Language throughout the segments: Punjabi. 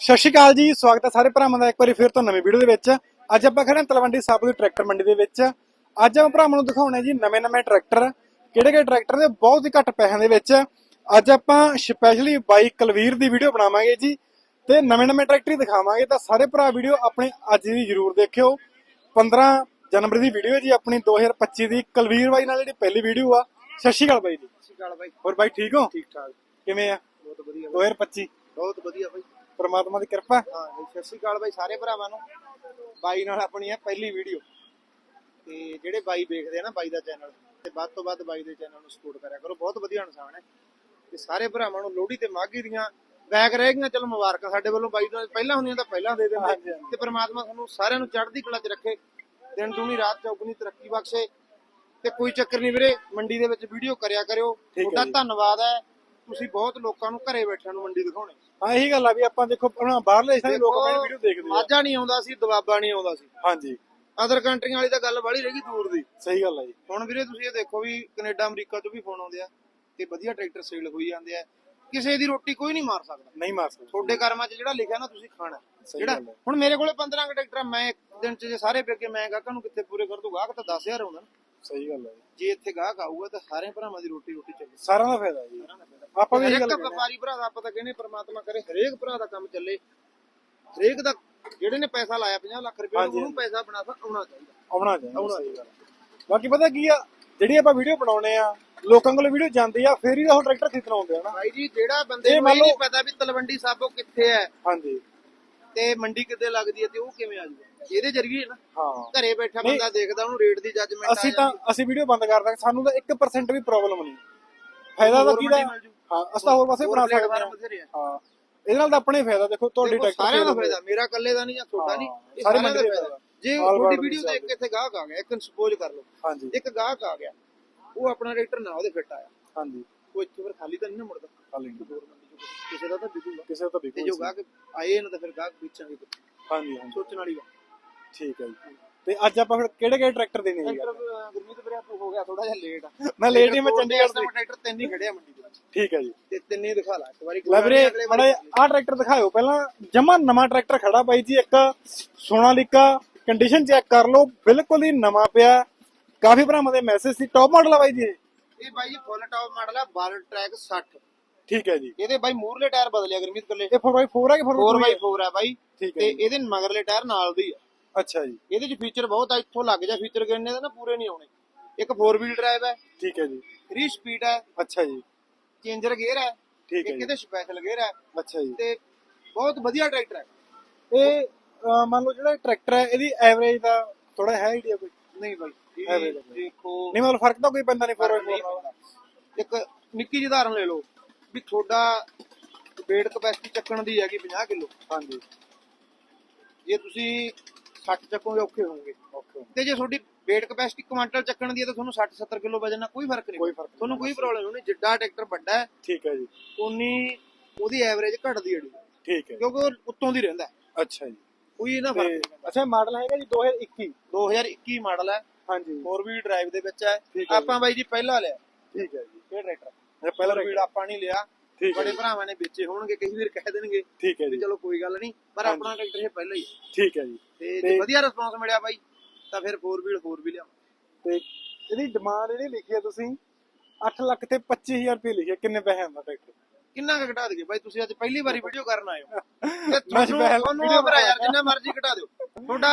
ਸਤਿ ਸ਼੍ਰੀ ਅਕਾਲ ਜੀ ਸਵਾਗਤ ਹੈ ਸਾਰੇ ਭਰਾਵਾਂ ਦਾ ਇੱਕ ਵਾਰੀ ਫਿਰ ਤੋਂ ਨਵੀਂ ਵੀਡੀਓ ਦੇ ਵਿੱਚ। ਅੱਜ ਆਪਾਂ ਖੜੇ ਹਾਂ ਤਲਵੰਡੀ ਸਾਬੋ ਦੀ ਟਰੈਕਟਰ ਮੰਡੀ ਦੇ ਵਿੱਚ। ਅੱਜ ਆਪਾਂ ਭਰਾਵਾਂ ਨੂੰ ਦਿਖਾਉਣੇ ਜੀ ਨਵੇਂ ਨਵੇਂ ਟਰੈਕਟਰ ਕਿਹੜੇ ਕਿਹੜੇ ਟਰੈਕਟਰ ਦੇ ਬਹੁਤ ਹੀ ਘੱਟ ਪੈਸਿਆਂ ਦੇ ਵਿੱਚ। ਅੱਜ ਆਪਾਂ ਸਪੈਸ਼ਲੀ ਬਾਈ ਕਲਵੀਰ ਦੀ ਵੀਡੀਓ ਬਣਾਵਾਂਗੇ ਜੀ ਤੇ ਨਵੇਂ ਨਵੇਂ ਟਰੈਕਟਰ ਹੀ ਦਿਖਾਵਾਂਗੇ। ਤਾਂ ਸਾਰੇ ਭਰਾ ਵੀਡੀਓ ਆਪਣੇ ਅੱਜ ਦੀ ਜ਼ਰੂਰ ਦੇਖਿਓ। 15 ਜਨਵਰੀ ਦੀ ਵੀਡੀਓ ਜੀ ਆਪਣੀ 2025 ਦੀ। ਕਲਵੀਰ ਬਾਈ ਨਾਲ ਜਿਹੜੀ ਪਹਿਲੀ ਵੀਡੀਓ ਆ ਸਤਿ ਸ਼੍ਰੀ ਅਕਾਲ ਬਾਈ ਜੀ। ਸਤਿ ਸ਼੍ਰੀ ਅਕਾਲ ਬਾਈ। ਹੋਰ ਬਾਈ ਠੀਕ ਹੋ? ਠੀਕ ਠਾਕ। ਕਿਵੇਂ ਆ? ਬਹੁਤ ਵਧੀਆ ਬਾਈ। 2025 ਬਹੁਤ ਵਧੀਆ ਬਾਈ। ਪਰਮਾਤਮਾ ਦੀ ਕਿਰਪਾ। ਹਾਂ ਬਾਈ, ਸਤਿ ਸ਼੍ਰੀ ਅਕਾਲ ਬਾਈ ਸਾਰੇ ਭਰਾਵਾਂ ਨੂੰ। ਬਾਈ ਨਾਲ ਆਪਣੀ ਹੈ ਪਹਿਲੀ ਵੀਡੀਓ। ਤੇ ਜਿਹੜੇ ਬਾਈ ਵੇਖਦੇ ਆ ਨਾ ਬਾਈ ਦਾ ਚੈਨਲ ਤੇ ਵੱਧ ਤੋਂ ਵੱਧ ਬਾਈ ਦੇ ਚੈਨਲ ਨੂੰ ਸਪੋਰਟ ਕਰਿਆ ਕਰੋ। ਬਹੁਤ ਵਧੀਆ ਇਨਸਾਨ ਹੈ। ਤੇ ਸਾਰੇ ਭਰਾਵਾਂ ਨੂੰ ਲੋਹੜੀ ਤੇ ਮਾਘੀ ਦੀਆਂ ਬੈਕ ਰਹਿ ਗਈਆਂ ਚਲੋ ਮੁਬਾਰਕਾਂ ਸਾਡੇ ਵੱਲੋਂ। ਬਾਈ ਨੂੰ ਪਹਿਲਾਂ ਹੁੰਦੀਆਂ ਤਾਂ ਪਹਿਲਾਂ ਦੇ ਦਿੰਦੇ। ਤੇ ਪ੍ਰਮਾਤਮਾ ਤੁਹਾਨੂੰ ਸਾਰਿਆਂ ਨੂੰ ਚੜ੍ਹਦੀ ਕਲਾ 'ਚ ਰੱਖੇ। ਦਿਨ ਦੂਣੀ ਰਾਤ ਚੌਗੁਣੀ ਤਰੱਕੀ ਬਖਸ਼ੇ। ਤੇ ਕੋਈ ਚੱਕਰ ਨਹੀਂ ਵੀਰੇ ਮੰਡੀ ਦੇ ਵਿੱਚ ਵੀਡੀਓ ਕਰਿਆ ਕਰਿਓ। ਤੁਹਾਡਾ। ਧੰਨਵਾਦ ਹੈ। ਤੁਸੀਂ ਬਹੁਤ ਲੋਕਾਂ ਨੂੰ ਘਰੇ ਬੈਠਿਆਂ ਨੂੰ ਮੰਡੀ ਦਿਖਾਉਣੇ। ਹਾਂ ਇਹੀ ਗੱਲ ਆ ਵੀ ਆਪਾਂ ਦੇਖੋ ਹੁਣ ਬਾਹਰਲੇ ਦੇ ਲੋਕ ਆਪਣੀ ਵੀਡੀਓ ਦੇਖਦੇ ਆ। ਮਾਝਾ ਨਹੀਂ ਆਉਂਦਾ ਸੀ ਦਬਾਬਾ ਨਹੀਂ ਆਉਂਦਾ ਸੀ। ਹਾਂਜੀ। ਅਦਰ ਕੰਟਰੀਆਂ ਵਾਲੀ ਤਾਂ ਗੱਲ ਬੜੀ ਰਹਿ ਦੂਰ ਦੀ। ਸਹੀ ਗੱਲ ਆ ਜੀ। ਹੁਣ ਵੀਰੇ ਤੁਸੀਂ ਇਹ ਦੇਖੋ ਵੀ ਕੈਨੇਡਾ ਅਮਰੀਕਾ ਤੋਂ ਵੀ ਫੋਨ ਆਉਂਦੇ ਆ ਤੇ ਵਧੀਆ ਟਰੈਕਟਰ ਸੇਲ ਹੋਈ ਜਾਂਦੇ ਆ। ਕਿਸੇ ਦੀ ਰੋਟੀ ਕੋਈ ਨਹੀਂ ਮਾਰ ਸਕਦਾ। ਨਹੀਂ ਮਾਰ ਸਕਦੇ। ਤੁਹਾਡੇ ਕਰਮਾਂ 'ਚ ਜਿਹੜਾ ਲਿਖਿਆ ਨਾ ਤੁਸੀਂ ਖਾਣਾ। ਜਿਹੜਾ। ਹੁਣ ਮੇਰੇ ਕੋਲੇ 15 ਕੁ ਟਰੈਕਟਰ ਮੈਂ ਇੱਕ ਦਿਨ 'ਚ ਜੇ ਸਾਰੇ ਵੇਚ ਕੇ ਮੈਂ ਗਾਹਕਾਂ ਨੂੰ ਕਿੱਥੇ ਪੂਰੇ ਕਰ ਦੂ ਗਾਹਕ ਤਾਂ 10000 ਆਉਂਦਾ ਨਾ। ਸਹੀ ਗੱਲ ਆ ਜੀ। ਜੇ ਇੱਥੇ ਗਾਹਕ ਆਊਗਾ ਤਾਂ ਸਾਰੇ ਭਰਾਵਾਂ ਦੀ ਰੋਟੀ ਰੋਟੀ ਚੱਲੇ। ਸਾਰਿਆਂ ਦਾ ਫਾਇਦਾ ਜੀ। ਆਪਾਂ ਵੀ ਇਹੀ ਹਰੇਕ ਗੱਲ ਕਹਿੰਦੇ ਵਪਾਰੀ ਭਰਾ ਦਾ ਆਪਾਂ ਤਾਂ ਕਹਿੰਦੇ ਪ੍ਰਮਾਤਮਾ ਕਰੇ ਹਰੇਕ ਭਰਾ ਦਾ ਕੰਮ ਚੱਲੇ। ਹਰੇਕ ਦਾ ਜਿਹੜੇ ਨੇ ਪੈਸਾ ਲਾਇਆ 50 ਲੱਖ ਰੁਪਏ ਹਾਂਜੀ, ਉਹਨੂੰ ਪੈਸਾ ਬਣਾ ਸਕ ਆਉਣਾ ਚਾਹੀਦਾ। ਆਉਣਾ ਚਾਹੀਦਾ ਆਉਣਾ ਸਹੀ ਗੱਲ। ਬਾਕੀ ਪਤਾ ਕੀ ਆ ਜਿਹੜੀ ਆਪਾਂ ਵੀਡੀਓ ਬਣਾਉਨੇ ਆ ਲੋਕਾਂ ਕੋਲ ਵੀਡੀਓ ਜਾਂਦੀ ਆ ਫੇਰ ਹੀ ਉਹ ਟਰੈਕਟਰ ਖਰੀਦਣ ਆਉਂਦੇ ਆ ਨਾ। ਭਾਈ ਜੀ ਜਿਹੜਾ ਬੰਦੇ ਇਹ ਨੂੰ ਮੰਨ ਇਹ ਨਹੀਂ ਲਓ- ਪਤਾ ਵੀ ਤਲਵੰਡੀ ਸਾਬੋ ਕਿੱਥੇ ਹੈ। ਹਾਂਜੀ। ਤੇ ਮੰਡੀ ਕਿੱਥੇ ਲੱਗਦੀ ਹੈ ਤੇ ਉਹ ਕਿਵੇਂ ਆ ਜੂਗਾ? ਇਹਦੇ ਜਰੀਏ ਨਾ। ਹਾਂ। ਘਰੇ ਬੈਠਾ। ਬੰਦਾ ਦੇਖਦਾ ਉਹਨੂੰ ਰੇਟ ਦੀ ਜੱਜਮੈਂਟ ਅਸੀਂ ਤਾਂ ਅਸੀਂ ਵੀਡੀਓ ਬੰਦ ਕਰ ਦਾਂਗੇ। ਸਾਨੂੰ ਤਾਂ 1% ਵੀ ਪ੍ਰੋਬਲਮ ਨਹੀਂ। ਫਾਇਦਾ ਤਾਂ ਕਿਹਦਾ। ਹਾਂ ਅਸੀਂ ਤਾਂ ਹੋਰ ਪਾਸੇ ਬਣਾ ਸਕਦੇ ਹਾਂ। ਹਾਂ। ਇਹਦੇ ਨਾਲ ਤਾਂ ਆਪਣੇ ਫਾਇਦਾ। ਦੇਖੋ ਤੁਹਾਡੀ ਟਰੈਕਟਰ ਸਾਰਿਆਂ ਦਾ ਫਾਇਦਾ। ਮੇਰਾ ਇਕੱਲੇ ਦਾ ਨਹੀਂ ਜਾਂ ਤੁਹਾਡਾ ਨਹੀਂ ਸਾਰੇ ਮੰਡੀ ਦਾ ਫਾਇਦਾ। ਜੇ ਤੁਹਾਡੀ ਵੀਡੀਓ ਦੇ ਦੇਖ ਕੇ ਇੱਥੇ ਗਾਹਕ ਆ ਗਿਆ ਇੱਕ ਸਪੋਜ਼ ਕਰ ਲਓ। ਹਾਂਜੀ। ਇੱਕ ਗਾਹਕ ਆ ਗਿਆ। ਉਹ ਆਪਣਾ ਰੇਟਰ ਨਾ ਉਹਦੇ ਫਿੱਟ ਆਇਆ। ਹਾਂਜੀ। ਉਹ ਇੱਥੇ ਫਿਰ ਖਾਲੀ ਤਾਂ ਨਹੀਂ ਨਾ ਮੁੜਦਾ। ਖਾਲੀ। ਨਹੀਂ। ਕਿਸੇ ਦਾ ਤਾਂ ਵਿਕੂਗਾ ਕਿਸੇ ਦਾ ਤਾਂ ਤੇ ਜੋ ਗਾਹਕ ਆਏ ਨਾ ਤਾਂ ਫਿਰ ਗਾਹਕ ਵੇਚਾਂਗੇ ਹਾਂਜੀ ਹਾਂਜੀ। ਸੋਚਣ ਵਾਲੀ ਗੱਲ। ਠੀਕ ਹੈ ਜੀ। ਤੇ ਅੱਜ ਆਪਾਂ ਫਿਰ ਕਿਹੜੇ ਕਿਹੜੇ ਟਰੈਕਟਰ ਦੇਣੇ ਜੀ ਟਰੈਕਟਰ ਗੁਰਮੀਤ ਵੀਰੇ ਤੂੰ ਹੋ ਗਿਆ ਥੋੜਾ ਜਿਹਾ ਲੇਟ ਮੈਂ late ਹੀ, ਮੈਂ ਚੰਡੀਗੜ੍ਹ ਤੋਂ ਟਰੈਕਟਰ ਤਿੰਨ ਹੀ ਖੜਿਆ ਮੰਡੀ ਦੇ ਵਿੱਚ। ਠੀਕ ਹੈ ਜੀ। ਤੇ ਤਿੰਨੇ ਦਿਖਾ ਲਾ ਇੱਕ ਵਾਰੀ ਲੈ ਵੀਰੇ ਮਾੜਾ ਆਹ ਟਰੈਕਟਰ ਦਿਖਾਓ ਪਹਿਲਾਂ ਜਮਾ ਨਵਾਂ ਟਰੈਕਟਰ ਖੜਾ ਬਾਈ ਜੀ ਇੱਕ ਸੋਨਾਲੀਕਾ ਕੰਡੀਸ਼ਨ ਚੈੱਕ ਕਰ ਲਓ ਬਿਲਕੁਲ ਹੀ ਨਵਾਂ ਪਿਆ। ਕਾਫੀ ਭਰਾਵਾਂ ਦੇ ਮੈਸੇਜ ਸੀ। ਟੌਪ ਮਾਡਲ ਆ ਬਾਈ ਜੀ ਇਹ? ਇਹ ਬਾਈ ਜੀ ਫੁੱਲ ਟਾਪ ਮਾਡਲ ਆ ਬਾਲ ਟਰੈਕ 60 ਠੀਕ ਹੈ ਜੀ। ਇਹਦੇ ਬਾਈ ਮੂਰਲੇ ਟਾਇਰ ਬਦਲਿਆ ਗੁਰਮੀਤ ਕੱਲੇ ਇਹ 4x4 ਆ ਕਿ 4x4 4x4 ਆ? ਬਾਈ ਠੀਕ ਹੈ ਤੇ। ਇਹਦੇ ਮਗਰਲੇ ਟਾਇਰ ਨਾਲ ਦੇ ਹੀ ਆ। ਅੱਛਾ ਜੀ। ਇਹਦੇ ਚ ਫੀਚਰ ਬਹੁਤ ਆ ਇੱਥੋਂ ਲੱਗ ਜਾ ਫੀਚਰ ਕਿੰਨੇ ਦਾ ਨਾ ਪੂਰੇ ਨਹੀਂ ਆਉਣੇ। ਇੱਕ 4 ਵੀਲ ਡਰਾਈਵ ਹੈ ਠੀਕ ਹੈ ਜੀ। 3 ਸਪੀਡ ਹੈ ਅੱਛਾ ਜੀ। ਚੇਂਜਰ ਗੇਅਰ ਹੈ ਠੀਕ ਹੈ ਇੱਕ ਇਹਦੇ ਸਪੈਸ਼ਲ ਗੇਅਰ ਹੈ ਅੱਛਾ ਜੀ। ਤੇ ਬਹੁਤ ਵਧੀਆ ਟਰੈਕਟਰ ਹੈ ਇਹ ਮੰਨ ਲਓ ਜਿਹੜਾ ਟਰੈਕਟਰ ਹੈ ਇਹਦੀ ਐਵਰੇਜ ਦਾ ਥੋੜਾ ਹੈ ਆਈਡੀਆ ਕੋਈ? ਨਹੀਂ ਬਾਈ ਹੈ ਬਾਈ। ਦੇਖੋ। ਨਹੀਂ ਮਤਲਬ ਫ਼ਰਕ ਤਾਂ ਕੋਈ ਪੈਂਦਾ ਨਹੀਂ ਫ਼ਰਕ 4x4 ਨਹੀਂ ਨਾਲ ਪੈਂਦਾ। ਇੱਕ ਨਿੱਕੀ ਜਿਹੀ ਉਦਾਹਰਨ ਲੈ ਲਓ। ਵੀ ਤੁਹਾਡਾ weight ਕਪੈਸਿਟੀ ਚੱਕਣ ਦੀ ਹੈਗੀ 50 ਕਿਲੋ। ਹਾਂਜੀ। ਜੇ ਤੁਸੀਂ 60 ਚੱਕੋਗੇ ਔਖੇ ਹੋਵੋਗੇ। ਓਕੇ ਤੇ ਜੇ ਤੁਹਾਡੀ weight ਕਪੈਸਿਟੀ ਕੁਆਂਟਲ ਚੱਕਣ ਦੀ ਹੈ ਤਾਂ ਤੁਹਾਨੂੰ 60 70 ਕਿਲੋ ਵਜਨ ਨਾਲ ਕੋਈ ਫ਼ਰਕ ਨਹੀਂ ਕੋਈ ਫ਼ਰਕ ਨਹੀਂ। ਤੁਹਾਨੂੰ ਕੋਈ ਪ੍ਰੋਬਲਮ ਨਹੀਂ। ਜਿੱਡਾ ਟਰੈਕਟਰ ਵੱਡਾ ਹੈ ਠੀਕ ਹੈ ਜੀ। ਉਨੀ ਉਹਦੀ ਐਵਰੇਜ ਘਟਦੀ ਹੈ ਠੀਕ ਹੈ ਜੀ। ਕਿਉਂਕਿ ਉਹ ਉੱਤੋਂ ਦੀ ਰਹਿੰਦਾ ਹੈ। ਅੱਛਾ ਜੀ। ਕੋਈ ਇਹਨਾਂ ਤੇ ਫ਼ਰਕ ਨਹੀਂ ਪੈਂਦਾ। ਅੱਛਾ ਮਾਡਲ ਹੈਗਾ ਜੀ 2021 2021 ਮਾਡਲ ਹੈ। ਹਾਂਜੀ। 4 ਵੀਲ ਡਰਾਈਵ ਦੇ ਵਿੱਚ ਹੈ। ਠੀਕ ਹੈ ਆਪਾਂ ਬਾਈ ਜੀ ਪਹਿਲਾ ਲਿਆ। ਠੀਕ ਹੈ ਜੀ। ਇਹ ਟਰੈਕਟਰ ਪਹਿਲਾ ਪਹਿਲਾ ਵੀਲ ਆਪਾਂ ਨਹੀਂ ਲਿਆ। ਠੀਕ ਹੈ ਬੜੇ। ਭਰਾਵਾਂ ਨੇ ਵੇਚੇ ਹੋਣਗੇ ਕਈ ਵਾਰ ਕਹਿ ਦੇਣਗੇ ਠੀਕ ਹੈ ਜੀ। ਚਲੋ ਕੋਈ ਗੱਲ ਨਹੀਂ ਪਰ। ਆਪਣਾ ਟਰੈਕਟਰ ਇਹ ਪਹਿਲਾ ਹੀ ਠੀਕ ਹੈ ਜੀ। ਤੇ ਜੇ ਵਧੀਆ ਰਿਸਪੌਂਸ ਮਿਲਿਆ ਬਾਈ ਤਾਂ ਫਿਰ 4 ਵੀਲ ਹੋਰ ਵੀ ਲਿਆ ਤੇ ਇਹਦੀ ਡਿਮਾਂਡ ਜਿਹੜੀ ਲਿਖੀ ਹੈ ਤੁਸੀਂ 8 ਲੱਖ ਤੇ 25000 ਰੁਪਏ ਲਿਖਿਆ ਕਿੰਨੇ ਪੈਸੇ ਦਾ ਟਰੈਕਟਰ? ਕਿੰਨਾ ਕੁ ਘਟਾ ਦਈਏ ਬਾਈ ਤੁਸੀਂ ਅੱਜ ਪਹਿਲੀ ਵਾਰੀ ਵੀਡੀਓ ਕਰਨ ਆਏ ਹੋ। ਤੇ ਤੁਹਾਨੂੰ ਤੁਹਾਨੂੰ ਭਰਾ ਯਾਰ ਜਿੰਨਾ ਮਰਜ਼ੀ ਘਟਾ ਦਿਓ। ਤੁਹਾਡਾ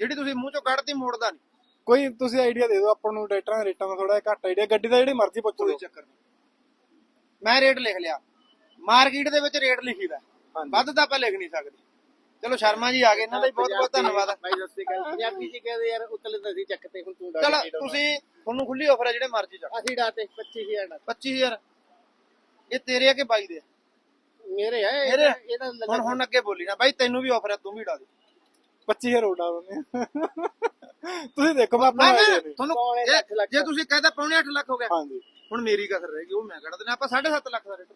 ਜਿਹੜੀ ਤੁਸੀਂ ਮੂੰਹ ਚੋਂ ਕੱਢਤੀ ਮੋੜਦਾ ਨਹੀਂ। ਕੋਈ ਤੁਸੀਂ ਆਈਡੀਆ ਦੇ ਦਿਓ ਆਪਾਂ ਨੂੰ ਟਰੈਕਟਰਾਂ ਦੇ ਰੇਟਾਂ ਦਾ ਥੋੜਾ ਜਿਹਾ ਘੱਟ ਆਈਡੀਆ ਗੱਡੀ ਦਾ ਜਿਹੜੀ ਮਰਜ਼ੀ ਪੁੱਛ ਕੋਈ ਚੱਕਰ ਨਹੀਂ। ਮੈਂ ਰੇਟ ਲਿਖ ਲਿਆ। ਮਾਰਕੀਟ ਦੇ ਵਿੱਚ ਰੇਟ ਲਿਖੀਦਾ। ਵੱਧ ਤਾਂ ਆਪਾਂ ਲਿਖ ਨਹੀਂ ਸਕਦੇ। ਚਲੋ ਸ਼ਰਮਾ ਜੀ ਆ ਗਏ ਇਹਨਾਂ ਦਾ ਬਹੁਤ ਬਹੁਤ ਧੰਨਵਾਦ। ਭਾਈ ਸਤਿ ਸ਼੍ਰੀ ਅਕਾਲ। ਪੰਜਾਬੀ ਜੀ ਕਹਿੰਦੇ ਯਾਰ ਉਤਲੇ ਤਾਂ ਅਸੀਂ ਚੱਕਤੇ ਹੁਣ ਤੂੰ ਚਲ ਤੁਸੀਂ ਤੁਹਾਨੂੰ ਖੁੱਲੀ ਆਫਰ ਹੈ ਜਿਹੜੇ ਮਰਜ਼ੀ ਚੱਕ। ਅਸੀਂ ਡਾਤੇ 25000 ਦਾ 25000 ਇਹ ਤੇਰੇ ਆ ਕਿ ਬਾਈ ਦੇ ਆ? ਮੇਰੇ ਹੈ ਮੇਰੇ? ਇਹਦਾ ਹੁਣ ਹੁਣ ਅੱਗੇ ਬੋਲੀ ਨਾ। ਬਾਈ ਤੈਨੂੰ ਵੀ ਆਫਰ ਹੈ ਤੂੰ ਵੀ ਡਾ ਦੇ। 25000 ਉਡਾ ਦਿੰਦੇ ਆ। ਤੁਸੀਂ ਦੇਖੋ ਮੈਂ ਆਪਣਾ। ਤੁਹਾਨੂੰ ਜੇ- ਤੁਸੀਂ ਕਹਿੰਦਾ ਪੌਣੇ 8 ਲੱਖ ਹੋ ਗਿਆ। ਹਾਂਜੀ। ਹੁਣ ਮੇਰੀ ਕਸਰ ਰਹਿ ਗਈ ਉਹ ਮੈਂ ਕੱਢ ਦੇਣਾ ਆਪਾਂ 7.5 ਲੱਖ ਦਾ ਰੇਟ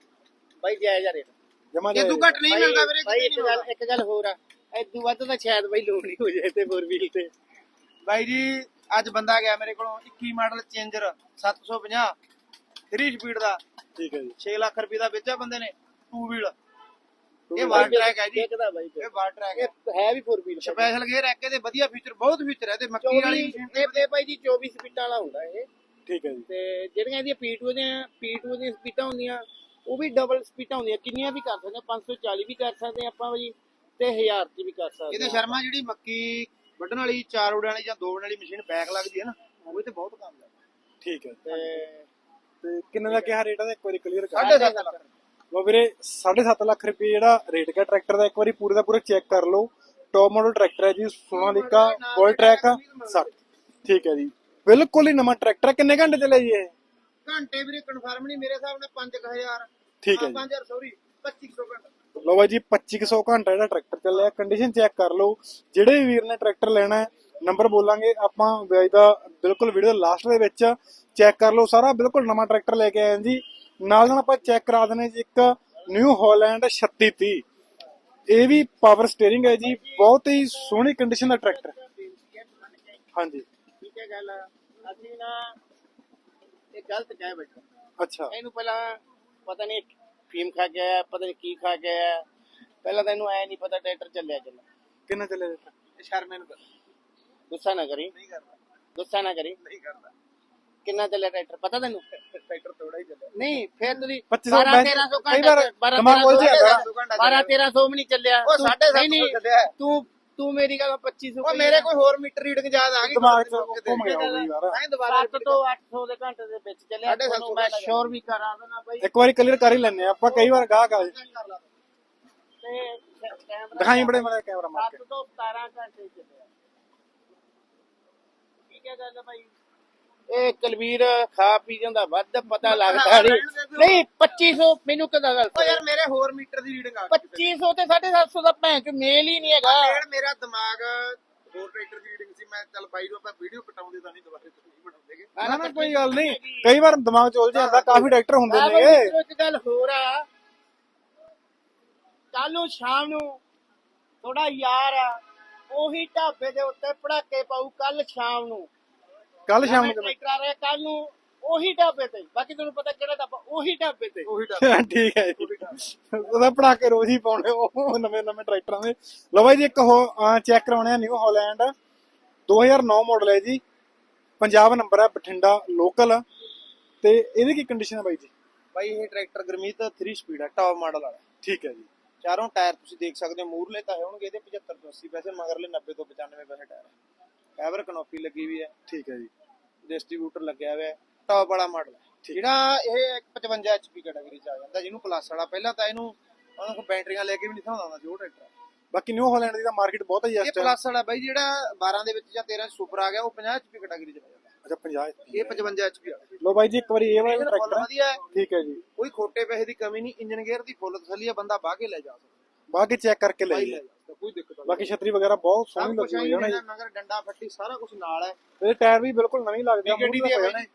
ਭਾਈ ਜਾਇਜ਼ ਰੇਟ ਜਮਾ ਇਹ ਤੂੰ ਘੱਟ ਨਹੀਂ ਮਿਲਦਾ ਵੀਰੇ ਜਿੱਥੇ ਇੱਕ ਗੱਲ। ਇੱਕ ਗੱਲ ਹੋਰ ਆ। ਐਦੂ ਵੱਧ ਤਾਂ ਸ਼ਾਇਦ ਭਾਈ ਲੋੜ ਨਹੀਂ ਹੋ ਜਾਏ ਤੇ ਫੋਰ ਵੀਲ ਤੇ। ਬਾਈ ਜੀ ਅੱਜ ਬੰਦਾ ਗਿਆ ਮੇਰੇ ਕੋਲੋਂ 21 ਮਾਡਲ ਚੇਂਜਰ 750 3 ਸਪੀਡ ਦਾ। ਠੀਕ ਹੈ ਜੀ। 6 ਲੱਖ ਰੁਪਏ ਦਾ ਵੇਚਿਆ ਬੰਦੇ ਨੇ ਟੂ ਵੀਲ ਇਹ ਵਾਰ ਟਰੈਕ ਹੈ ਜੀ। ਦੇਖਦਾ ਬਾਈ ਇਹ ਵਾਰ ਟਰੈਕ ਹੈ। ਇਹ ਹੈ ਵੀ 4 ਵੀਲ ਸਪੈਸ਼ਲ ਗੇਅਰ ਹੈ ਕਿ ਵਧੀਆ ਫੀਚਰ ਬਹੁਤ ਫੀਚਰ ਹੈ ਤੇ ਮੱਕੀ ਵਾਲੀ ਮਸ਼ੀਨ ਤੇ ਬਾਈ ਜੀ 24 ਸਪੀਡਾਂ ਵਾਲਾ ਹੁੰਦਾ ਇਹ। ਠੀਕ ਹੈ ਜੀ। ਤੇ ਜਿਹੜੀਆਂ ਇਹਦੀਆਂ P2 ਦੀਆਂ P2 ਦੀਆਂ ਸਪੀਡਾਂ ਹੁੰਦੀਆਂ ਉਹ ਵੀ ਡਬਲ ਸਪੀਡਾਂ ਹੁੰਦੀਆਂ। ਕਿੰਨੀਆਂ ਵੀ ਕਰ ਸਕਦੇ ਹਾਂ 540 ਵੀ ਕਰ ਸਕਦੇ ਆਪਾਂ ਜੀ ਤੇ 1000 ਚ ਵੀ ਕਰ ਸਕਦੇ ਇਹਦੇ ਸ਼ਰਮਾ ਜਿਹੜੀ ਮੱਕੀ ਵੱਢਣ ਵਾਲੀ ਚਾਰ ਉਡਣ ਵਾਲੀ ਜਾਂ ਦੋ ਉਡਣ ਵਾਲੀ ਮਸ਼ੀਨ ਬੈਕ ਲੱਗਦੀ ਹੈ ਨਾ ਉਹ ਤੇ ਬਹੁਤ ਕੰਮ ਹੈ। ਠੀਕ ਹੈ। ਤੇ ਤੇ ਕਿੰਨੇ ਦਾ ਕਿਹਾ ਰੇਟ ਆ? ਇੱਕ ਵਾਰੀ ਕਲੀਅਰ ਕਰ। ਸਾਢੇ ਸੱਤ ਲੱਖ। ਲੋ ਵੀਰੇ 7.5 ਲੱਖ ਰੁਪਏ ਜਿਹੜਾ ਰੇਟ ਹੈ ਟਰੈਕਟਰ ਦਾ ਇੱਕ ਵਾਰੀ ਪੂਰੇ ਦਾ ਪੂਰਾ ਚੈੱਕ ਕਰ ਲਓ। ਟੌਪ ਮਾਡਲ ਟਰੈਕਟਰ ਹੈ ਜੀ ਸੋਨਾਲੀਕਾ ਗੋਲ ਟਰੈਕ 60 ਠੀਕ ਹੈ ਜੀ। ਬਿਲਕੁਲ ਹੀ ਨਵਾਂ ਟਰੈਕਟਰ ਹੈ ਕਿੰਨੇ ਘੰਟੇ ਚੱਲਿਆ ਜੀ ਇਹ? ਘੰਟੇ ਵੀਰੇ ਕਨਫਰਮ ਨਹੀਂ ਮੇਰੇ ਹਿਸਾਬ ਨਾਲ 5000 ਠੀਕ ਹੈ ਜੀ। 5000 ਸੌਰੀ 2500 ਘੰਟਾ। ਲੋ ਬਾਈ ਜੀ 2500 ਘੰਟਾ ਜਿਹੜਾ ਟਰੈਕਟਰ ਚੱਲਿਆ ਕੰਡੀਸ਼ਨ ਚੈੱਕ ਕਰ ਲਓ। ਜਿਹੜੇ ਵੀਰ ਨੇ ਟਰੈਕਟਰ ਲੈਣਾ ਹੈ ਨੰਬਰ ਬੋਲਾਂਗੇ। ਆਪਾਂ ਵਿਆਜ ਦਾ ਬਿਲਕੁਲ ਵੀਡੀਓ ਲਾਸਟ ਦੇ ਵਿੱਚ ਚੈੱਕ ਕਰ ਲਓ। ਸਾਰਾ ਬਿਲਕੁਲ ਨਵਾਂ ਟਰੈਕਟਰ ਲੈ ਕੇ ਆਏ ਹਾਂ ਜੀ। ਨਾਲ ਨਾਲ ਆਪਾਂ ਚੈੱਕ ਕਰਾ ਦਿੰਦੇ ਜੀ ਇੱਕ ਨਿਊ ਹਾਲੈਂਡ 3630 ਇਹ ਵੀ ਪਾਵਰ ਸਟੀਅਰਿੰਗ ਹੈ ਜੀ। ਬਹੁਤ ਹੀ ਸੋਹਣੀ ਕੰਡੀਸ਼ਨ ਦਾ ਟਰੈਕਟਰ। ਹਾਂਜੀ। ਹੈ ਗੱਲ। ਅਸੀਂ ਨਾ ਇਹ ਗਲਤ ਕਹਿ ਬੈਠੇ ਅੱਛਾ। ਇਹਨੂੰ ਪਹਿਲਾਂ ਪਤਾ ਨਹੀਂ ਫੀਮ ਖਾ ਕੇ ਆਇਆ ਪਤਾ ਨਹੀਂ ਕੀ ਖਾ ਕੇ ਆਇਆ। ਪਹਿਲਾਂ ਤਾਂ ਇਹਨੂੰ ਐ ਨਹੀਂ ਪਤਾ ਟਰੈਕਟਰ ਚੱਲਿਆ ਚੱਲਿਆ ਕਿੰਨਾ ਚੱਲਿਆ ਇਹ ਸ਼ਰਮੇ ਨੂੰ ਗੁੱਸਾ ਨਾ ਕਰੀ। ਨਹੀਂ ਕਰਦਾ। ਗੁੱਸਾ ਨਾ ਕਰੀ। ਨਹੀਂ ਕਰਦਾ। ਕਿੰਨਾ ਚੱਲਿਆ ਟਰੈਕਟਰ ਪਤਾ ਤੈਨੂੰ? ਟਰੈਕਟਰ ਥੋੜਾ ਹੀ ਚੱਲਿਆ। ਨਹੀਂ ਫਿਰ ਤੁਸੀਂ 2500 12 ਬੈਂਚ- 1300 ਕਈ ਵਾਰ ਘੰਟਾ ਦਿਮਾਗ ਉਲਝ ਜਾਂਦਾ। 12 1300 ਵੀ ਨਹੀਂ ਚੱਲਿਆ। ਉਹ ਤੂੰ- ਤੂੰ ਮੇਰੀ ਗੱਲ 2500 ਉਹ ਮੇਰੇ ਕੋਈ ਹੋਰ ਮੀਟਰ ਰੀਡਿੰਗ ਯਾਦ ਆ ਗਈ ਦਿਮਾਗ ਚ ਘੁੰਮ ਗਿਆ ਕਈ ਵਾਰ ਮੈਂ ਦੁਬਾਰਾ 7 ਤੋਂ 800 ਦੇ ਘੰਟੇ ਦੇ ਵਿੱਚ ਸੱਤ ਤੁਹਾਨੂੰ ਮੈਂ ਸ਼ੋਰ ਵੀ ਕਰਾ ਦੇਣਾ ਬਾਈ। ਇੱਕ ਵਾਰੀ ਕਲੀਅਰ ਕਰ ਹੀ ਲੈਣੇ ਆਪਾਂ ਕਈ ਵਾਰ ਗਾਹਕ ਆ ਤੇ ਕੈਮਰਾ ਦਿਖਾਈ ਬੜੇ ਮਾੜਾ ਕੈਮਰਾ ਮਾਰ ਕੇ। 7 ਤੋਂ 17 ਘੰਟੇ ਚੱਲਿਆ ਠੀਕ ਹੈ ਗੱਲ ਬਾਈ। ਇਹ ਕਲਵੀਰ ਖਾ ਪੀ ਜਾਂਦਾ ਵੱਧ ਪਤਾ ਲੱਗਦਾ ਨਹੀਂ। ਨਹੀਂ 2500 ਮੈਨੂੰ ਕਿਦਾਂ ਗੱਲ ਉਹ ਯਾਰ ਮੇਰੇ ਹੋਰ ਮੀਟਰ ਦੀ ਰੀਡਿੰਗ ਆ ਗਈ 2500 ਤੇ 750 ਦਾ ਭੈਣ ਚ ਮੇਲ ਹੀ ਨਹੀਂ ਹੈਗਾ। ਯਾਰ ਮੇਰਾ ਦਿਮਾਗ ਹੋਰ ਟਰੈਕਟਰ ਦੀ ਰੀਡਿੰਗ ਸੀ ਮੈਂ ਚੱਲ ਬਾਈ ਨੂੰ ਆਪਾਂ ਵੀਡੀਓ ਕਟਾਉਂਦੇ ਤਾਂ ਨਹੀਂ ਦੁਬਾਰਾ ਤੋਂ ਨਹੀਂ ਬਣਾਉਂਦੇਗੇ ਨਾ ਨਾ ਕੋਈ ਗੱਲ ਨਹੀਂ। ਕਈ ਵਾਰ ਦਿਮਾਗ ਚ ਉਲਝ ਜਾਂਦਾ ਕਾਫੀ ਡਾਇਰੈਕਟਰ ਹੁੰਦੇ ਨੇ ਇੱਕ ਗੱਲ ਹੋਰ ਆ। ਕੱਲ ਨੂੰ ਸ਼ਾਮ ਨੂੰ ਥੋੜਾ ਯਾਰ ਆ ਉਹੀ ਢਾਬੇ ਦੇ ਉੱਤੇ ਪੜਾਕੇ ਪਾਉ ਕੱਲ ਸ਼ਾਮ ਨੂੰ। ਕੱਲ ਸ਼ਾਮ ਨੂੰ ਟਰੈਕਟਰ ਆ ਰਿਹਾ ਕੱਲ ਨੂੰ ਉਹੀ ਢਾਬੇ ਤੇ। ਬਾਕੀ ਤੁਹਾਨੂੰ ਪਤਾ ਕਿਹੜਾ ਢਾਬਾ ਉਹੀ ਢਾਬੇ ਤੇ। ਉਹੀ ਠੀਕ ਹੈ ਜੀ। ਉਹਦਾ ਬਣਾ ਕੇ ਰੋਜ਼ ਹੀ ਪਾਉਣੇ ਉਹ ਨਵੇਂ ਨਵੇਂ ਟਰੈਕਟਰਾਂ ਦੇ। ਲਓ ਬਾਈ ਜੀ ਇੱਕ ਹੋ ਚੈੱਕ ਕਰਾਉਣੇ ਆ ਨਿਊ ਹਾਲੈਂਡ 2009 ਮਾਡਲ ਹੈ ਜੀ। ਪੰਜਾਬ ਨੰਬਰ ਹੈ ਬਠਿੰਡਾ ਲੋਕਲ ਤੇ ਇਹਦੀ ਕੀ ਕੰਡੀਸ਼ਨ ਹੈ ਬਾਈ ਜੀ? ਬਾਈ ਇਹ ਟਰੈਕਟਰ ਗਰਮੀਤ 3 ਸਪੀਡ ਹੈ ਟੌਪ ਮਾਡਲ ਵਾਲਾ। ਠੀਕ ਹੈ ਜੀ। ਚਾਰੋਂ ਟਾਇਰ ਤੁਸੀਂ ਦੇਖ ਸਕਦੇ ਹੋ ਮੂਰਲੇ ਤਾਂ ਹੋਣਗੇ ਇਹਦੇ 75 ਤੋਂ 80 ਪੈਸੇ ਮਗਰਲੇ 90 ਤੋਂ 95 ਪੈਸੇ ਟਾਇਰ ਹੈ। ਐਵਰ ਕਨੋਪੀ ਲੱਗੀ ਵੀ ਹੈ। ਠੀਕ ਹੈ ਜੀ। ਡਿਸਟ੍ਰੀਬਿਊਟਰ ਲੱਗਿਆ ਹੋਇਆ ਹੈ। ਟੌਪ ਵਾਲਾ ਮਾਡਲ ਜਿਹੜਾ ਇਹ 55 HP ਕੈਟਾਗਰੀ ਚ ਆ ਜਾਂਦਾ ਜਿਹਨੂੰ ਪਲੱਸ ਵਾਲਾ। ਪਹਿਲਾਂ ਤਾਂ ਇਹਨੂੰ ਉਹਨਾਂ ਕੋਲ ਬੈਟਰੀਆਂ ਲੈ ਕੇ ਵੀ ਨਹੀਂ ਥਾਉਂਦਾ ਹੁੰਦਾ ਸੀ ਉਹ ਟਰੈਕਟਰ ਬਾਕੀ ਨਿਊ ਹਾਲੈਂਡ ਦੀ ਤਾਂ ਮਾਰਕੀਟ ਬਹੁਤ ਹੈ ਇਹ ਇਸ ਟਾਈਮ ਪਲੱਸ ਵਾਲਾ ਬਾਈ ਜਿਹੜਾ 12 ਦੇ ਵਿੱਚ ਜਾਂ 13 ਚ ਸੁਪਰ ਆ ਗਿਆ ਉਹ 50 HP ਕੈਟਾਗਰੀ ਚ ਆ ਜਾਂਦਾ। ਅੱਛਾ 50 ਇਹ 55 HP ਵਾਲਾ। ਲਓ ਬਾਈ ਜੀ ਇੱਕ ਵਾਰੀ ਇਹ ਵਾਲਾ ਇੰਜਨ ਫੁੱਲ ਟਰੈਕਟਰ ਵਧੀਆ ਹੈ। ਠੀਕ ਹੈ ਜੀ। ਕੋਈ ਖੋਟੇ ਪੈਸੇ ਦੀ ਕਮੀ ਨਹੀਂ ਇੰਜਨ ਗੇਅਰ ਦੀ ਫੁੱਲ ਤਸੱਲੀ ਹੈ ਬੰਦਾ ਬਾਹ ਕੇ ਲੈ ਜਾ ਸਕਦਾ। ਬਾਕੀ ਚੈੱਕ ਕਰਕੇ ਲੈ ਬਾਈ ਜੀ। ਲੈ ਜਾ। ਸਕਦਾ ਕੋਈ ਦਿੱਕਤ ਨਹੀਂ ਬਾਕੀ ਛਤਰੀ ਵਗੈਰਾ ਬਹੁਤ ਸੋਹਣੀ ਲੱਗੀ ਹੋਈ ਹੈ ਨਾ ਜੀ। ਮਗਰ ਡੰਡਾ ਫੱਟੀ ਸਾਰਾ ਕੁਝ ਨਾਲ ਹੈ। ਇਹਦੇ ਟਾਇਰ ਵੀ ਬਿਲਕੁਲ ਨਵੇਂ ਲੱਗਦੇ ਆ ਬੀਕੇਟੀ ਦੀ ਹੈ ਦੀ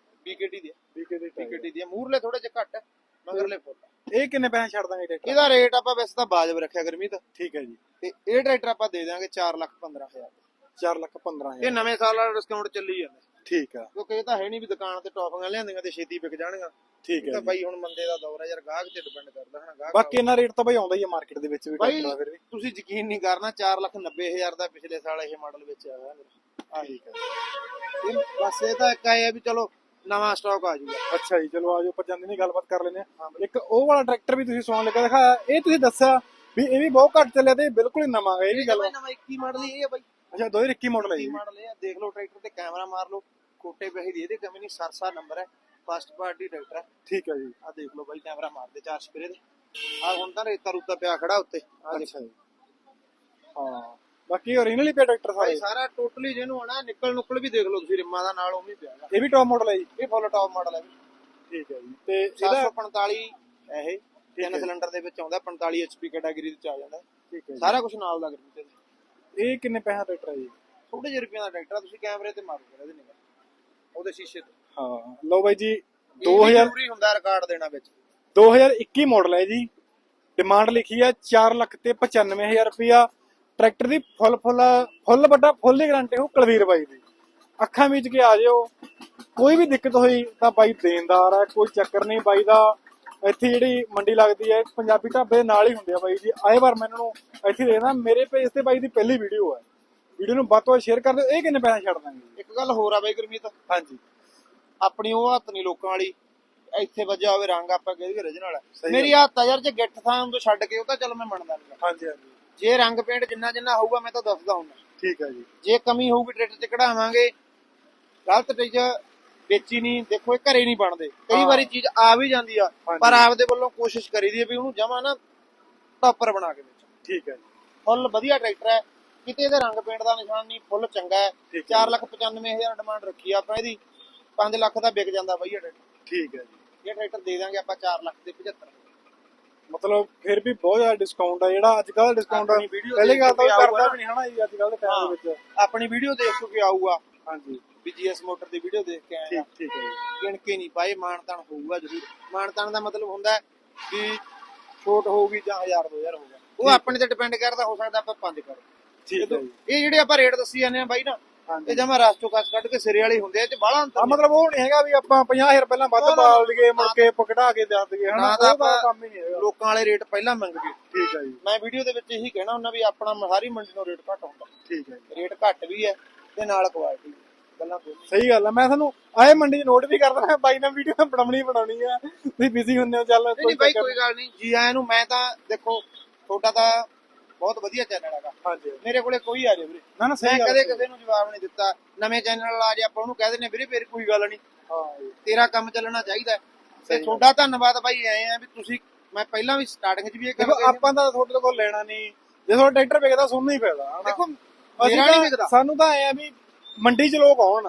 BKT ਟਾਇਰ। ਬੀਕੇਟੀ ਦੀ ਹੈ। ਮੂਰਲੇ ਥੋੜੇ ਜਿਹਾ ਘੱਟ ਹੈ ਮਗਰਲੇ ਫੁੱਲ। ਇਹ ਕਿੰਨੇ ਪੈਸੇ ਛੱਡ ਦਾਂਗੇ ਟਰੈਕਟਰ? ਇਹਦਾ ਰੇਟ ਆਪਾਂ ਵੈਸੇ ਤਾਂ ਬਾਜਬ ਰੱਖਿਆ ਗਰਮੀਤ ਠੀਕ ਹੈ ਜੀ। ਤੇ ਇਹ ਟਰੈਕਟਰ ਆਪਾਂ ਦੇ ਦਾਂਗੇ 4 ਲੱਖ 15000 4 ਲੱਖ 15 ਇਹ ਨਵੇਂ ਸਾਲ ਵਾਲਾ ਡਿਸਕਾਊਂਟ ਚੱਲੀ ਜਾਂਦਾ। ਠੀਕ ਆ। ਕਿਉਂਕਿ ਇਹ ਤਾਂ ਹੈ ਨਹੀਂ ਵੀ ਦੁਕਾਨ ਤੇ ਟੌਪੀਆਂ ਲਿਆਂਦੀਆਂ ਤੇ ਛੇਤੀ ਵਿਕ ਜਾਣਗੀਆਂ। ਠੀਕ ਇਹ ਹੈ ਤਾਂ। ਬਾਈ ਹੁਣ ਮੰਦੇ ਦਾ ਦੌਰ ਹੈ ਯਾਰ ਗਾਹਕ ਤੇ ਡਿਪੈਂਡ ਕਰਦਾ ਹਨਾ ਗਾਹਕ ਬਾਕੀ ਇਹਨਾਂ ਰੇਟ ਤਾਂ ਬਈ ਆਉਂਦਾ ਹੀ ਆ ਮਾਰਕੀਟ ਦੇ ਵਿੱਚ ਵੀ ਟਰੈਕਟਰ ਫਿਰ ਵੀ। ਤੁਸੀਂ ਯਕੀਨ ਨਹੀਂ ਕਰਨਾ 4 ਲੱਖ 90000 ਦਾ ਪਿਛਲੇ ਸਾਲ ਇਹ ਮਾਡਲ ਵਿੱਚ ਆਇਆ ਮੇਰਾ ਆਹੀ ਠੀਕ ਹੈ ਇਹ ਬਸ ਇਹ ਤਾਂ ਇੱਕ ਆਏ ਆ ਵੀ ਚਲੋ ਨਵਾਂ ਸਟਾਕ ਆ ਜਾਊਗਾ ਅੱਛਾ ਜੀ ਚਲੋ ਆਜੋ ਆਪਾਂ ਜਾਂਦੇ ਨਹੀਂ ਗੱਲਬਾਤ ਕਰ ਲੈਂਦੇ ਆ ਇੱਕ ਉਹ ਵਾਲਾ ਟਰੈਕਟਰ ਵੀ ਤੁਸੀਂ ਸੌਣ ਲੱਗਾ ਦਿਖਾਇਆ ਇਹ ਤੁਸੀਂ ਦੱਸਿਆ ਵੀ ਇਹ ਵੀ ਬਹੁਤ ਘੱਟ ਚੱਲਿਆ ਤੇ ਇਹ ਬਿਲਕੁਲ ਹੀ ਨਵਾਂ ਹੈ ਇਹ ਵੀ ਗੱਲ ਨਵਾਂ 21 ਮਾਡਲ ਇਹ ਹੈ ਬਾਈ। ਅੱਛਾ 2021 ਮਾਡਲ ਹੈ 21 ਜੀ। ਮਾਡਲ ਇਹ ਆ ਦੇਖ ਲਓ ਟਰੈਕਟਰ ਤੇ ਕੈਮਰਾ ਮਾਰ ਲਓ ਕੋਟੇ ਪੈਸੇ ਦੀ ਇਹਦੇ ਕਮੀ ਨਹੀਂ ਸਰਸਾ ਨੰਬਰ ਹੈ ਫਸਟ ਪਾਰਟੀ ਟਰੈਕਟਰ ਹੈ ਠੀਕ ਹੈ ਜੀ। ਆ ਦੇਖ ਲਓ ਬਾਈ ਕੈਮਰਾ ਮਾਰ ਦੇ ਚਾਰ ਸਪਰੇ ਦੇ। ਆ ਹੁਣ ਤਾਂ ਰੇਤਾ ਰੂਤਾ ਪਿਆ ਖੜਾ ਉੱਤੇ। ਆ ਅੱਛਾ ਜੀ। ਹਾਂ ਬਾਕੀ ਓਰੀਜਨਲੀ ਪਿਆ ਟਰੈਕਟਰ ਭਾਈ ਸਾਰੇ ਸਾਰਾ ਟੋਟਲੀ ਜਿਹਨੂੰ ਆਣਾ ਨਿਕਲ ਨੁਕਲ ਵੀ ਦੇਖ ਲਓ ਤੁਸੀਂ ਰਿਮਾਂ ਦਾ ਨਾਲ ਉਵੇਂ ਹੀ ਪਿਆ ਗਾ। ਇਹ ਵੀ ਟੌਪ ਮਾਡਲ ਹੈ ਜੀ। ਇਹ ਫੁੱਲ ਟੌਪ ਮਾਡਲ ਹੈ ਠੀਕ ਹੈ ਜੀ। ਤੇ ਇਹਦਾ 745 ਇਹ। ਤਿੰਨ ਸਿਲੰਡਰ ਦੇ ਵਿੱਚ ਆਉਂਦਾ 45 HP ਕੈਟਾਗਰੀ ਵਿੱਚ ਆ ਜਾਂਦਾ। ਠੀਕ ਹੈ ਜੀ। ਸਾਰਾ ਕੁਝ ਨਾਲ ਦਾ ਗਰਮੀ ਤੇ ਇਹ ਕਿੰਨੇ ਪੈਸਾ ਟਰੈਕਟਰ ਹੈ ਜੀ? ਥੋੜੇ ਜਿਹੇ ਰੁਪਈਆਂ ਦਾ ਟਰੈਕਟਰ ਆ, ਤੁਸੀਂ ਕੈਮਰੇ ਤੇ ਮਾਰੋ ਇਹਦੇ ਨਿਕਲ ਉਹਦੇ ਸ਼ੀਸ਼ੇ ਤੇ। ਹਾਂ ਲਓ ਬਾਈ ਜੀ 2000 2000 ਜ਼ਰੂਰੀ ਹੁੰਦਾ ਰਿਕਾਰਡ ਦੇਣਾ ਵਿੱਚ। 2021 ਮਾਡਲ ਹੈ ਜੀ। ਡਿਮਾਂਡ ਲਿਖੀ ਹੈ 4 ਲੱਖ ਤੇ 95000 ਰੁਪਇਆ। ਟਰੈਕਟਰ ਦੀ ਫੁੱਲ ਫੁੱਲ ਫੁੱਲ ਵੱਡਾ ਫੁੱਲ ਹੀ ਗਾਰੰਟੀ ਹੋ ਕੁਲਵੀਰ ਬਾਈ ਦੀ। ਅੱਖਾਂ ਵਿੱਚ ਕੇ ਆ ਜਿਓ। ਕੋਈ ਵੀ ਦਿੱਕਤ ਹੋਈ ਤਾਂ ਬਾਈ ਦੇਣਦਾਰ ਹੈ ਕੋਈ ਚੱਕਰ ਨਹੀਂ ਬਾਈ ਦਾ। ਇੱਥੇ ਜਿਹੜੀ ਮੰਡੀ ਲੱਗਦੀ ਹੈ ਪੰਜਾਬੀ ਢਾਬੇ ਦੇ ਨਾਲ ਹੀ ਹੁੰਦੀ ਆ ਬਾਈ ਜੀ। ਆਏ ਵਾਰ ਮੈਂ ਇਹਨਾਂ ਨੂੰ ਇੱਥੇ ਦੇਖਦਾ ਮੇਰੇ ਪੇਜ ਤੇ ਬਾਈ ਦੀ ਪਹਿਲੀ ਵੀਡੀਓ ਹੈ ਵੀਡੀਓ ਨੂੰ ਵੱਧ ਤੋਂ ਵੱਧ ਸ਼ੇਅਰ ਕਰ ਦਿਓ ਇਹ ਕਿੰਨੇ ਪੈਸੇ ਛੱਡ ਦਾਂਗੇ? ਇੱਕ ਗੱਲ ਹੋਰ ਆ ਬਾਈ ਗੁਰਮੀਤ। ਹਾਂਜੀ। ਆਪਣੀ ਉਹ ਹੱਥ ਨਹੀਂ ਲੋਕਾਂ ਵਾਲੀ ਇੱਥੇ ਵੱਜਿਆ ਹੋਵੇ ਰੰਗ ਆਪਾਂ ਕਹਿੰਦੇ ਹੈ ਸਹੀ ਮੇਰੀ ਹੱਥ ਆ ਯਾਰ ਜੇ ਗਿੱਠ ਥਾਂ ਤੋਂ ਛੱਡ ਕੇ ਉਹ ਤਾਂ ਚਲ ਮੈਂ ਮੰਨਦਾ ਨਹੀਂ ਹਾਂਜੀ ਹਾਂਜੀ। ਜੇ ਰੰਗ ਪੇਂਟ ਜਿੰਨਾ ਜਿੰਨਾ ਹੋਊਗਾ ਮੈਂ ਤਾਂ ਦੱਸਦਾ ਹੁੰਦਾ। ਠੀਕ ਹੈ ਜੀ। ਜੇ ਕਮੀ ਹੋਊਗੀ ਟਰੈਕਟਰ 'ਚ ਕਢਾਵਾਂਗੇ ਗਲਤ ਚੀਜ਼ ਵੇਚੀ ਨਹੀਂ ਦੇਖੋ ਇਹ ਘਰੇ ਨਹੀਂ ਬਣਦੇ। ਕਈ ਹਾਂ। ਵਾਰੀ ਚੀਜ਼ ਆ ਵੀ ਜਾਂਦੀ ਆ ਹਾਂਜੀ। ਪਰ ਆਪਦੇ ਵੱਲੋਂ ਕੋਸ਼ਿਸ਼ ਕਰੀਦੀ ਹੈ ਵੀ ਉਹਨੂੰ ਜਮਾ ਨਾ ਟੌਪਰ ਬਣਾ ਕੇ ਵੇਚੋ ਠੀਕ ਹੈ ਜੀ। ਫੁੱਲ ਵਧੀਆ ਟਰੈਕਟਰ ਹੈ ਕਿਤੇ ਇਹਦੇ ਰੰਗ ਪੇਂਟ ਦਾ ਨਿਸ਼ਾਨ ਨਹੀਂ ਫੁੱਲ ਚੰਗਾ ਹੈ। ਠੀਕ ਹੈ। 495000 ਡਿਮਾਂਡ ਰੱਖੀ ਆ ਆਪਾਂ ਇਹਦੀ 5 ਲੱਖ ਦਾ ਵਿਕ ਜਾਂਦਾ ਵਧੀਆ ਟਰੈਕਟਰ। ਠੀਕ ਹੈ ਜੀ। ਇਹ ਟਰੈਕਟਰ ਦੇ ਦਾਂਗੇ ਆਪਾਂ 4 ਲੱਖ ਦੇ 75 ਮਤਲਬ ਫਿਰ ਵੀ ਬਹੁਤ ਜ਼ਿਆਦਾ ਡਿਸਕਾਊਂਟ ਆ ਜਿਹੜਾ ਅੱਜ ਕੱਲ੍ਹ ਡਿਸਕਾਊਂਟ ਆਪਣੀ video ਪਹਿਲੀ ਗੱਲ ਤਾਂ ਉਹ ਦੇਖ ਕੇ ਕਰਦਾ ਵੀ ਨਹੀਂ ਹਨਾ ਜੀ ਅੱਜ ਕੱਲ੍ਹ ਦੇ ਟਾਈਮ ਦੇ ਵਿੱਚ। ਆਪਣੀ ਵੀਡੀਓ ਦੇਖ ਕੇ ਆਊਗਾ। ਹਾਂਜੀ। ਵੀ ਜੀਐਸ ਮੋਟਰ ਦੀ ਵੀਡੀਓ ਦੇਖ ਕੇ ਆਇਆ ਠੀਕ ਠੀਕ ਹੈ ਗਿਣ ਕੇ ਨਹੀਂ ਪਾਏ ਮਾਨਤਾਨ ਹੋਊਗਾ ਜ਼ਰੂਰ। ਮਾਨਤਾਨ ਦਾ ਮਤਲਬ ਹੁੰਦਾ ਕਿ ਛੋਟ ਹੋਊਗੀ ਜਾਂ 1000 2000 ਹੋਊਗਾ। ਉਹ ਆਪਣੇ ਤੇ ਡਿਪੈਂਡ ਕਰਦਾ ਹੋ ਸਕਦਾ ਆਪਾਂ ਪੰਜ ਕਰੋ ਠੀਕ ਹੈ ਇਹ ਜਿਹੜੇ ਆਪਾਂ ਰੇਟ ਦੱਸੀ ਜਾਂਦੇ ਆ ਬਾਈ ਨਾ ਇਹ ਜਮਾ ਰਾਸਤੋਂ ਕੱਸ ਕੱਢ ਕੇ ਸਿਰੇ ਵਾਲੇ ਹੁੰਦੇ ਆ ਤੇ ਬਾਹਲਾ ਅੰਤਰ। ਮਤਲਬ ਉਹ ਨਹੀਂ ਹੈਗਾ ਵੀ ਆਪਾਂ 50000 ਪਹਿਲਾਂ ਵੱਧ ਪਾਲ ਦਈਏ ਮੁੜ ਕੇ ਪਕੜਾ ਕੇ ਦੇ ਦਈਏ ਹਨਾ? ਉਹ ਕੰਮ ਹੀ ਨਹੀਂ ਹੈਗਾ। ਲੋਕਾਂ ਵਾਲੇ ਰੇਟ ਪਹਿਲਾਂ ਮੰਗ ਗਏ ਠੀਕ ਹੈ ਜੀ। ਮੈਂ ਵੀਡੀਓ ਦੇ ਵਿੱਚ ਇਹੀ ਕਹਿਣਾ ਹੁੰਦਾ ਵੀ ਆਪਣਾ ਸਾਰੀ ਮੰਡੀ ਨੂੰ ਰੇਟ ਘੱਟ ਹੁੰਦਾ। ਠੀਕ ਹੈ ਰੇਟ ਘੱਟ ਵੀ ਹੈ। ਤੇ ਨਾਲ ਕੁਆਲਿਟੀ ਗੱਲਾਂ ਦੋਨੇ ਸਹੀ ਗੱਲ ਆ ਮੈਂ ਤੁਹਾਨੂੰ ਆਏ ਮੰਡੀ 'ਚ ਨੋਟ ਵੀ ਕਰ ਦੇਣਾ ਬਾਈ ਨਾਲ ਵੀਡੀਓ ਬਣਾਉਣੀ ਬਣਾਉਣੀ ਆ। ਤੁਸੀਂ ਬਿਜ਼ੀ ਹੁੰਦੇ ਹੋ ਚੱਲ ਨਹੀਂ ਬਾਈ ਕੋਈ ਗੱਲ ਨਹੀਂ। ਜੀ ਆਇਆਂ ਨੂੰ ਮੈਂ ਤਾਂ ਦੇਖੋ ਤੁਹਾਡਾ ਤਾਂ ਬਹੁਤ ਵਧੀਆ ਚੈਨਲ ਹੈਗਾ। ਹਾਂਜੀ। ਮੇਰੇ ਕੋਲੇ ਕੋਈ ਆ ਜਾਵੇ ਵੀਰੇ। ਨਾ ਨਾ ਮੈਂ ਸਹੀ ਗੱਲ ਕਦੇ ਕਿਸੇ ਨੂੰ ਜਵਾਬ ਨਹੀਂ ਦਿੱਤਾ। ਨਵੇਂ ਚੈਨਲ ਆ ਜੇ ਆਪਾਂ ਉਹਨੂੰ ਕਹਿ ਦਿੰਦੇ ਵੀਰੇ ਫੇਰ ਕੋਈ ਗੱਲ ਨਹੀਂ। ਹਾਂ ਜੀ, ਤੇਰਾ ਕੰਮ ਚੱਲਣਾ ਚਾਹੀਦਾ। ਤੇ। ਤੁਹਾਡਾ ਧੰਨਵਾਦ ਬਾਈ ਐ ਆ ਵੀ ਤੁਸੀਂ ਮੈਂ ਪਹਿਲਾਂ ਵੀ ਸਟਾਰਟਿੰਗ 'ਚ ਵੀ ਇਹ ਦੇਖੋ ਗੱਲ ਕਹੀ ਆਪਾਂ ਤਾਂ ਤੁਹਾਡੇ ਕੋਲ ਲੈਣਾ ਨਹੀਂ। ਜੇ ਤੁਹਾਡਾ ਟਰੈਕਟਰ ਵਿਕਦਾ ਸੁਣਨਾ ਹੀ ਪੈਦਾ ਹਨਾ। ਦੇਖੋ ਮੇਰਾ ਨਹੀਂ ਵਿਕਦਾ ਸਾਨੂੰ ਤਾਂ ਐ ਵੀ ਮੰਡੀ 'ਚ ਲੋਕ ਆਉਣ।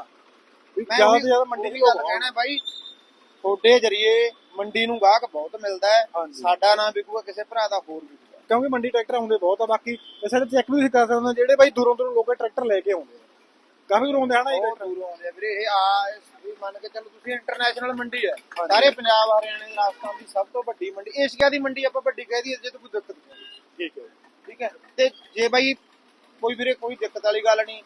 ਵੀ ਮੈਂ ਜ਼ਿਆਦਾ ਤੋਂ ਜ਼ਿਆਦਾ ਮੰਡੀ 'ਚ ਲੋਕ ਗੱਲ ਆਉਣ। ਕਹਿਣਾ ਬਾਈ। ਤੁਹਾਡੇ ਜਰੀਏ ਮੰਡੀ ਨੂੰ ਗਾਹਕ ਬਹੁਤ ਮਿਲਦਾ ਹੈ। ਸਾਡਾ ਨਾਮ ਵਿਕੂਗਾ ਕਿਸੇ ਭਰਾ ਦਾ ਹੋਰ ਵਿਕੂਗਾ। ਕਿਉਂਕਿ ਮੰਡੀ ਟਰੈਕਟਰ ਆਉਂਦੇ ਬਹੁਤ ਆ ਬਾਕੀ ਸਾਡੇ ਚੈੱਕ ਵੀ ਕਰ ਸਕਦੇ ਹੋ ਜਿਹੜੇ ਬਾਈ ਦੂਰੋਂ ਦੂਰੋਂ ਲੋਕ ਟਰੈਕਟਰ ਲੈ ਕੇ ਆਉਂਦੇ ਕਾਫੀ ਦੂਰੋਂ ਆਉਂਦੇ ਹਨਾ ਇਹ ਦੂਰੋਂ ਆਉਂਦੇ ਵੀਰੇ ਇਹ ਆ ਵੀ ਮੰਨ ਕੇ ਚੱਲੋ ਤੁਸੀਂ ਇੰਟਰਨੈਸ਼ਨਲ ਮੰਡੀ ਹੈ। ਸਾਰੇ ਪੰਜਾਬ ਹਰਿਆਣੇ ਰਾਜਸਥਾਨ ਦੀ ਸਭ ਤੋਂ ਵੱਡੀ ਮੰਡੀ ਏਸ਼ੀਆ ਦੀ ਮੰਡੀ ਆਪਾਂ ਵੱਡੀ ਕਹਿ ਦਈਏ ਜੇ ਤਾਂ ਕੋਈ ਦਿੱਕਤ ਨਹੀਂ ਠੀਕ ਹੈ। ਠੀਕ ਹੈ। ਤੇ ਜੇ ਬਾਈ ਕੋਈ ਵੀਰੇ ਕੋਈ ਦਿੱਕਤ ਵਾਲੀ ਗੱਲ ਨਹੀਂ।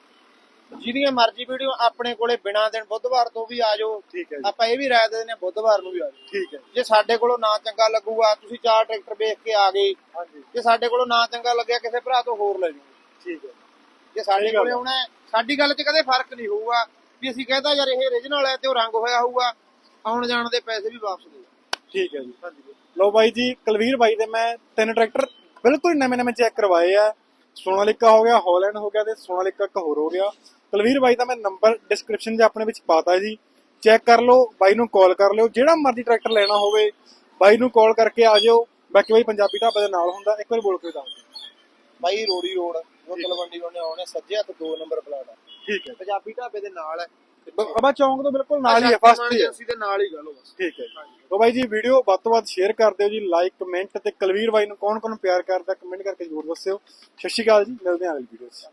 ਜਿਹਦੀਆਂ ਮਰਜ਼ੀ ਵੀਡੀਓ ਆਪਣੇ ਕੋਲੇ ਬਿਨਾਂ ਦਿਨ ਬੁੱਧਵਾਰ ਤੋਂ ਵੀ ਆ ਜਾਓ। ਠੀਕ ਹੈ ਜੀ। ਆਪਾਂ ਇਹ ਵੀ ਰਾਏ ਦੇ ਦਿੰਦੇ ਹਾਂ ਬੁੱਧਵਾਰ ਨੂੰ ਵੀ ਆ ਜਾਓ। ਠੀਕ ਹੈ ਜੇ। ਸਾਡੇ ਕੋਲੋਂ ਨਾ ਚੰਗਾ ਲੱਗੂਗਾ ਤੁਸੀਂ ਚਾਰ ਟਰੈਕਟਰ ਵੇਖ ਕੇ ਆ ਗਏ। ਹਾਂਜੀ। ਜੇ ਸਾਡੇ ਕੋਲੋਂ ਨਾ ਚੰਗਾ ਲੱਗਿਆ ਕਿਸੇ ਭਰਾ ਤੋਂ ਹੋਰ ਲੈ ਜਾਓ। ਠੀਕ ਹੈ ਜੇ। ਸਾਡੇ ਸਹੀ ਗੱਲ ਕੋਲੇ। ਆਉਣਾ ਹੈ, ਸਾਡੀ ਗੱਲ 'ਚ ਕਦੇ ਫ਼ਰਕ ਨਹੀਂ ਹੋਊਗਾ। ਵੀ ਅਸੀਂ ਕਹਿੰਦਾ ਯਾਰ ਇਹ origignal ਹੈ ਤੇ ਉਹ ਰੰਗ ਹੋਇਆ ਹੋਊਗਾ। ਆਉਣ ਜਾਣ ਦੇ ਪੈਸੇ ਵੀ ਵਾਪਸ ਦੇ ਦਿਓ। ਠੀਕ ਹੈ ਜੀ। ਲੋ ਬਾਈ ਜੀ ਕੁਲਵੀਰ ਬਾਈ ਦੇ ਮੈਂ ਤਿੰਨ ਟਰੈਕਟਰ ਬਿਲਕੁਲ ਨਵੇਂ ਨਵੇਂ ਚੈੱਕ ਕਰਵਾਏ ਆ। ਸੋਨਾਲਿਕਾ ਹੋ ਗਿਆ ਹਾਲੈਂਡ ਹੋ ਗਿਆ ਤੇ ਸੋਨਾਲਿਕਾ ਇੱਕ ਹੋਰ ਹੋ ਗਿਆ। ਕੁਲਵੀਰ ਬਾਈ ਦਾ ਮੈਂ ਨੰਬਰ ਡਿਸਕ੍ਰਿਪਸ਼ਨ 'ਚ ਆਪਣੇ ਵਿੱਚ ਪਾਤਾ ਜੀ। ਚੈੱਕ ਕਰ ਲਓ ਬਾਈ ਨੂੰ ਕਾਲ ਕਰ ਲਿਓ। ਜਿਹੜਾ ਮਰਜ਼ੀ ਟਰੈਕਟਰ ਲੈਣਾ ਹੋਵੇ ਬਾਈ ਨੂੰ ਕਾਲ ਕਰਕੇ ਆ ਜਾਓ। ਬਾਕੀ ਬਾਈ ਪੰਜਾਬੀ ਢਾਬੇ ਦੇ ਨਾਲ ਹੁੰਦਾ ਇੱਕ ਵਾਰ ਬੋਲ ਕੇ ਦੱਸ ਦਿਓ। ਬਾਈ ਰੋੜੀ ਰੋਡ ਜੋ ਤਲਵੰਡੀ ਉਹਨੇ ਆਉਣੇ ਸੱਜੇ ਹੱਥ ਦੋ ਨੰਬਰ ਪਲਾਟ ਠੀਕ ਹੈ। ਪੰਜਾਬੀ ਢਾਬੇ ਦੇ ਨਾਲ ਹੈ। ਅਬਾ ਚੌਂਕ ਤੋਂ ਬਿਲਕੁਲ ਨਾਲ ਹੀ ਹੈ ਫਸਟ ਹੀ ਹੈ ਏਜੰਸੀ ਦੇ ਨਾਲ ਹੀ ਗੱਲ ਬਸ। ਠੀਕ ਹੈ ਜੀ। ਤੋ ਬਾਈ ਜੀ ਵੀਡੀਓ ਵੱਧ ਤੋਂ ਵੱਧ ਸ਼ੇਅਰ ਕਰ ਦਿਓ ਜੀ ਲਾਈਕ ਕਮੈਂਟ ਤੇ ਕੁਲਵੀਰ ਬਾਈ ਨੂੰ ਕੌਣ ਕੌਣ ਪਿਆਰ ਕਰਦਾ ਕਮੈਂਟ ਕਰਕੇ ਜ਼ਰੂਰ ਦੱਸਿਓ। ਸਤਿ ਸ਼੍ਰੀ ਅਕਾਲ ਜੀ ਮਿਲਦੇ ਹਾਂ ਅਗਲੀ ਵੀਡੀਓ 'ਚ।